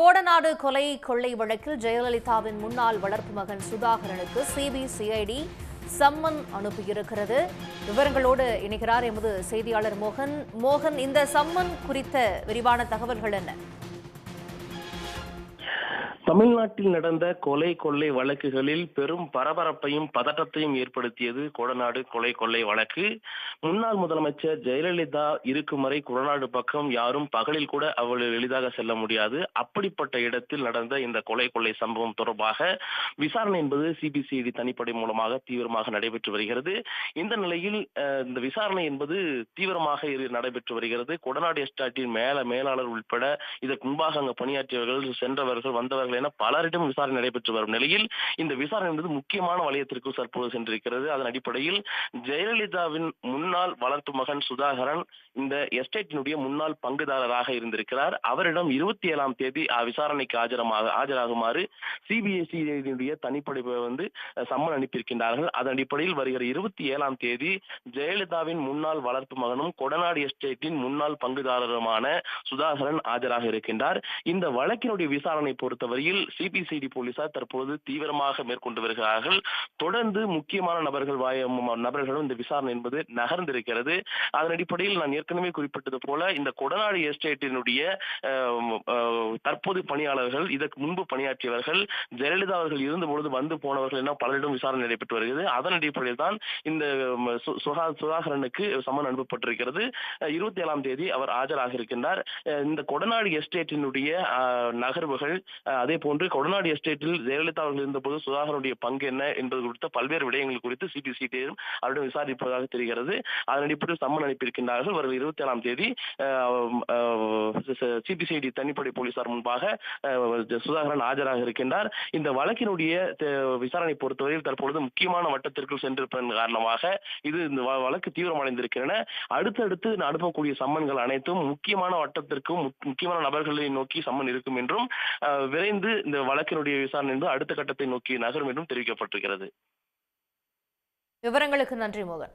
கோடநாடு கொலை கொள்ளை வழக்கில் ஜெயலலிதாவின் முன்னாள் வளர்ப்பு மகன் சுதாகரனுக்கு சிபிசிஐடி சம்மன் அனுப்பியிருக்கிறது. விவரங்களோடு இணைகிறார் எமது செய்தியாளர் மோகன். மோகன் இந்த சம்மன் குறித்த விரிவான தகவல்கள் என்ன? தமிழ்நாட்டில் நடந்த கொலை கொள்ளை வழக்குகளில் பெரும் பரபரப்பையும் பதட்டத்தையும் ஏற்படுத்தியது கொடநாடு கொலை கொள்ளை வழக்கு. முன்னாள் முதலமைச்சர் ஜெயலலிதா இருக்கும் வரை குரநாடு பக்கம் யாரும் பகலில் கூட அவ்வளவு எளிதாக செல்ல முடியாது. அப்படிப்பட்ட இடத்தில் நடந்த இந்த கொலை கொள்ளை சம்பவம் தொடர்பாக விசாரணை என்பது சிபிசிஐடி தனிப்படை மூலமாக தீவிரமாக நடைபெற்று வருகிறது. இந்த நிலையில் இந்த விசாரணை என்பது தீவிரமாக இரு- நடைபெற்று வருகிறது. கொடநாடு எஸ்டாட்டின் மேல மேலாளர் உட்பட இதற்கு முன்பாக அங்கு பணியாற்றியவர்கள் சென்றவர்கள் வந்தவர்கள் என பலரிடம் விசாரணை நடைபெற்று வரும் நிலையில் இந்த விசாரணை என்பது முக்கியமான வளையத்திற்கு தற்போது சென்றிருக்கிறது. அதன் அடிப்படையில் ஜெயலலிதாவின் முன்னாள் முன்னாள் வளர்ப்பு மகன் சுதாகரன் இந்த எஸ்டேட்டினுடைய முன்னாள் பங்குதாரராக இருந்திருக்கிறார். அவரிடம் இருபத்தி ஏழாம் தேதி விசாரணைக்கு ஆஜரமாக ஆஜராகுமாறு சிபிஎஸ்இ தனிப்படை வந்து சம்மன் அனுப்பியிருக்கின்றார்கள். அதன் அடிப்படையில் வருகிற இருபத்தி ஏழாம் தேதி ஜெயலலிதாவின் முன்னாள் வளர்ப்பு மகனும் கொடநாடு எஸ்டேட்டின் முன்னாள் பங்குதாரருமான சுதாகரன் ஆஜராக இருக்கின்றார். இந்த வழக்கினுடைய விசாரணை பொறுத்தவரையில் சிபிசிடி போலீசார் தற்போது தீவிரமாக மேற்கொண்டு வருகிறார்கள். தொடர்ந்து முக்கியமான நபர்கள் வாய நபர்களும் இந்த விசாரணை என்பது நகர் நகர்ந்திருக்கிறது அதன் அடிப்படையில் நான் ஏற்கனவே குறிப்பிட்டது போல இந்த கொடநாடு எஸ்டேட்டினுடைய தற்போது பணியாளர்கள் இதற்கு முன்பு பணியாற்றியவர்கள் ஜெயலலிதா அவர்கள் இருந்த பொழுது வந்து போனவர்கள் என பலரிடம் விசாரணை நடைபெற்று வருகிறது. அதன் அடிப்படையில் தான் இந்த சு- சுகா சுதாகரனுக்கு சம்மன் அனுப்பப்பட்டிருக்கிறது. இருபத்தி ஏழாம் தேதி அவர் ஆஜராக இருக்கின்றார். இந்த கொடநாடு எஸ்டேட்டினுடைய நகர்வுகள் அதே போன்று கொடநாடு எஸ்டேட்டில் ஜெயலலிதா அவர்கள் இருந்தபோது சுதாகரனுடைய பங்கு என்ன என்பது குறித்த பல்வேறு விடயங்கள் குறித்து சிபிசிடியும் அவரிடம் விசாரிப்பதாக தெரிகிறது. அதன் அடிப்படையில் சம்மன் அனுப்பியிருக்கின்றார்கள். வரும் இருபத்தி ஏழாம் தேதி சிபிசிஐடி தனிப்படை போலீசார் முன்பாக சுதாகரன் ஆஜராக இருக்கின்றார். இந்த வழக்கினுடைய விசாரணை பொறுத்தவரையில் தற்பொழுது முக்கியமான வட்டத்திற்குள் சென்றிருப்பதன் காரணமாக இது இந்த வழக்கு தீவிரமடைந்திருக்கின்றன. அடுத்தடுத்து அனுப்பக்கூடிய சம்மன்கள் அனைத்தும் முக்கியமான வட்டத்திற்கும் முக்கியமான நபர்களை நோக்கி சம்மன் இருக்கும் என்றும் விரைந்து இந்த வழக்கினுடைய விசாரணை என்று அடுத்த கட்டத்தை நோக்கி நகரும் என்றும் தெரிவிக்கப்பட்டிருக்கிறது. விவரங்களுக்கு நன்றி மோகன்.